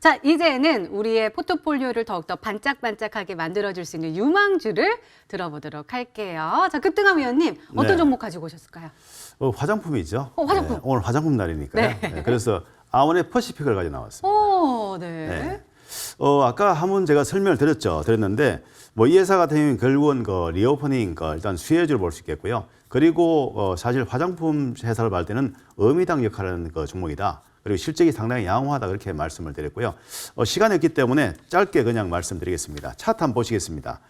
자, 이제는 우리의 포트폴리오를 더욱더 반짝반짝하게 만들어줄 수 있는 유망주를 들어보도록 할게요. 자, 급등함 위원님, 어떤 네. 종목 가지고 오셨을까요? 어, 화장품이죠. 어, 화장품. 네, 오늘 화장품 날이니까요. 네. 네, 그래서 아원의 퍼시픽을 가지고 나왔습니다. 오, 네. 네. 어, 아까 한번 제가 설명을 드렸죠. 드렸는데 뭐 이 회사 같은 경우는 결국은 그 리오퍼닝 그 일단 수혜주를 볼 수 있겠고요. 그리고 어, 사실 화장품 회사를 볼 때는 어미당 역할하는 그 종목이다. 그리고 실적이 상당히 양호하다 그렇게 말씀을 드렸고요. 어, 시간이 없기 때문에 짧게 그냥 말씀드리겠습니다. 차트 한번 보시겠습니다.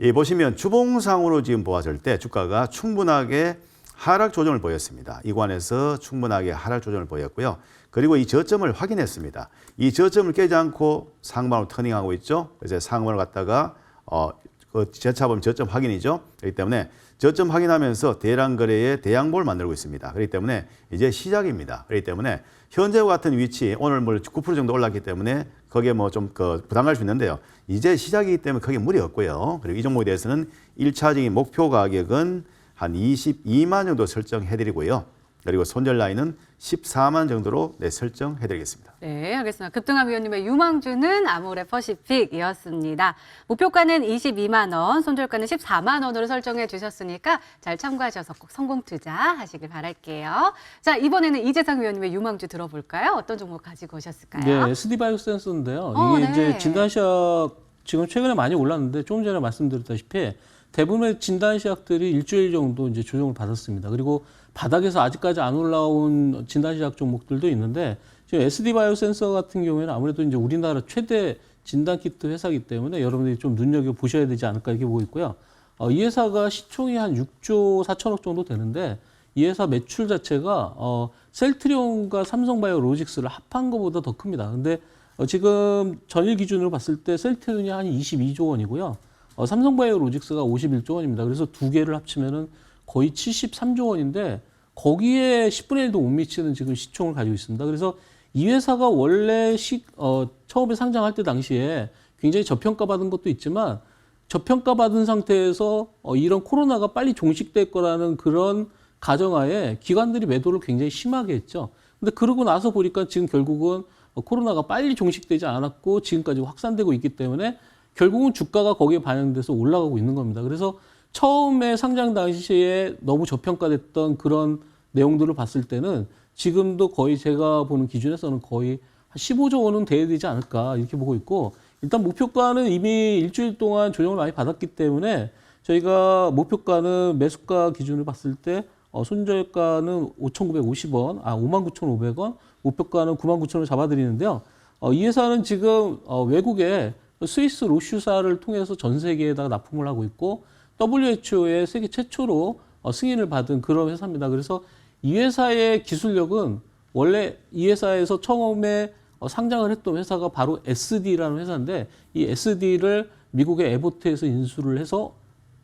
이 보시면 주봉상으로 지금 보았을 때 주가가 충분하게 하락 조정을 보였습니다. 이 관에서 충분하게 하락 조정을 보였고요. 그리고 이 저점을 확인했습니다. 이 저점을 깨지 않고 상방으로 터닝하고 있죠. 그래서 상방을 갖다가 어, 그 재차범 저점 확인이죠. 그렇기 때문에 저점 확인하면서 대량 거래의 대양보를 만들고 있습니다. 그렇기 때문에 이제 시작입니다. 그렇기 때문에 현재와 같은 위치 오늘 뭐 9% 정도 올랐기 때문에 거기에 뭐 좀 그 부담할 수 있는데요. 이제 시작이기 때문에 크게 무리 없고요. 그리고 이 종목에 대해서는 일차적인 목표 가격은 한 22만 정도 설정해 드리고요. 그리고 손절 라인은 14만 정도로 네, 설정해 드리겠습니다. 네, 알겠습니다. 급등함 위원님의 유망주는 아모레 퍼시픽이었습니다. 목표가는 22만 원, 손절가는 14만 원으로 설정해 주셨으니까 잘 참고하셔서 꼭 성공 투자하시길 바랄게요. 자, 이번에는 이재상 위원님의 유망주 들어볼까요? 어떤 종목 가지고 오셨을까요? 네, SD 바이오센서인데요. 어, 이게 네. 이제 진단시약 지금 최근에 많이 올랐는데 조금 전에 말씀드렸다시피 대부분의 진단 시약들이 일주일 정도 이제 조정을 받았습니다. 그리고 바닥에서 아직까지 안 올라온 진단 시약 종목들도 있는데 지금 SD 바이오 센서 같은 경우에는 아무래도 이제 우리나라 최대 진단 키트 회사이기 때문에 여러분들이 좀 눈여겨 보셔야 되지 않을까 이렇게 보고 있고요. 어, 이 회사가 시총이 한 6조 4천억 정도 되는데 이 회사 매출 자체가 어, 셀트리온과 삼성바이오 로직스를 합한 것보다 더 큽니다. 근데 어, 지금 전일 기준으로 봤을 때 셀트리온이 한 22조 원이고요. 어, 삼성바이오 로직스가 51조 원입니다. 그래서 두 개를 합치면은 거의 73조 원인데 거기에 10분의 1도 못 미치는 지금 시총을 가지고 있습니다. 그래서 이 회사가 원래 시, 어, 처음에 상장할 때 당시에 굉장히 저평가받은 것도 있지만 저평가받은 상태에서 어, 이런 코로나가 빨리 종식될 거라는 그런 가정하에 기관들이 매도를 굉장히 심하게 했죠. 근데 그러고 나서 보니까 지금 결국은 어, 코로나가 빨리 종식되지 않았고 지금까지 확산되고 있기 때문에 결국은 주가가 거기에 반영돼서 올라가고 있는 겁니다. 그래서 처음에 상장 당시에 너무 저평가됐던 그런 내용들을 봤을 때는 지금도 거의 제가 보는 기준에서는 거의 한 15조 원은 돼야 되지 않을까 이렇게 보고 있고 일단 목표가는 이미 일주일 동안 조정을 많이 받았기 때문에 저희가 목표가는 매수가 기준으로 봤을 때 어, 손절가는 5,950원, 아 59,500원, 목표가는 99,000원 잡아드리는데요. 어, 이 회사는 지금 어, 외국에 스위스 로슈사를 통해서 전 세계에다가 납품을 하고 있고 WHO의 세계 최초로 어, 승인을 받은 그런 회사입니다. 그래서 이 회사의 기술력은 원래 이 회사에서 처음에 어, 상장을 했던 회사가 바로 SD라는 회사인데 이 SD를 미국의 에보트에서 인수를 해서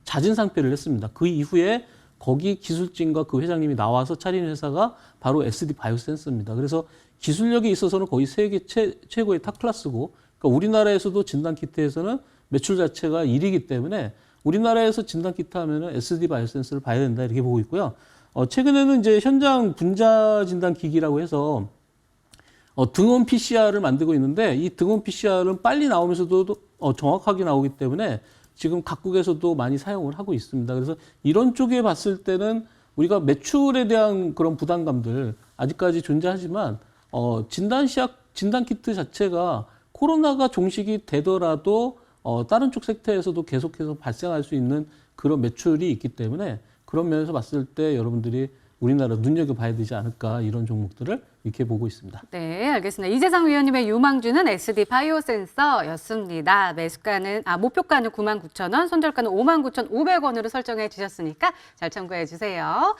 자진 상폐를 했습니다. 그 이후에 거기 기술진과 그 회장님이 나와서 차린 회사가 바로 SD 바이오센스입니다. 그래서 기술력에 있어서는 거의 세계 최, 최고의 탑 클래스고 그러니까 우리나라에서도 진단 키트에서는 매출 자체가 1위이기 때문에 우리나라에서 진단 키트 하면은 SD 바이오센스를 봐야 된다 이렇게 보고 있고요. 어, 최근에는 이제 현장 분자 진단 기기라고 해서 어, 등원 PCR을 만들고 있는데 이 등원 PCR은 빨리 나오면서도 어, 정확하게 나오기 때문에 지금 각국에서도 많이 사용을 하고 있습니다. 그래서 이런 쪽에 봤을 때는 우리가 매출에 대한 그런 부담감들 아직까지 존재하지만 어, 진단 시약 진단 키트 자체가 코로나가 종식이 되더라도 어, 다른 쪽 섹터에서도 계속해서 발생할 수 있는 그런 매출이 있기 때문에 그런 면에서 봤을 때 여러분들이 우리나라 눈여겨 봐야 되지 않을까 이런 종목들을 이렇게 보고 있습니다. 네, 알겠습니다. 이재상 위원님의 유망주는 SD 바이오센서였습니다. 매수가는 아 목표가는 99,000원, 손절가는 59,500원으로 설정해 주셨으니까 잘 참고해 주세요.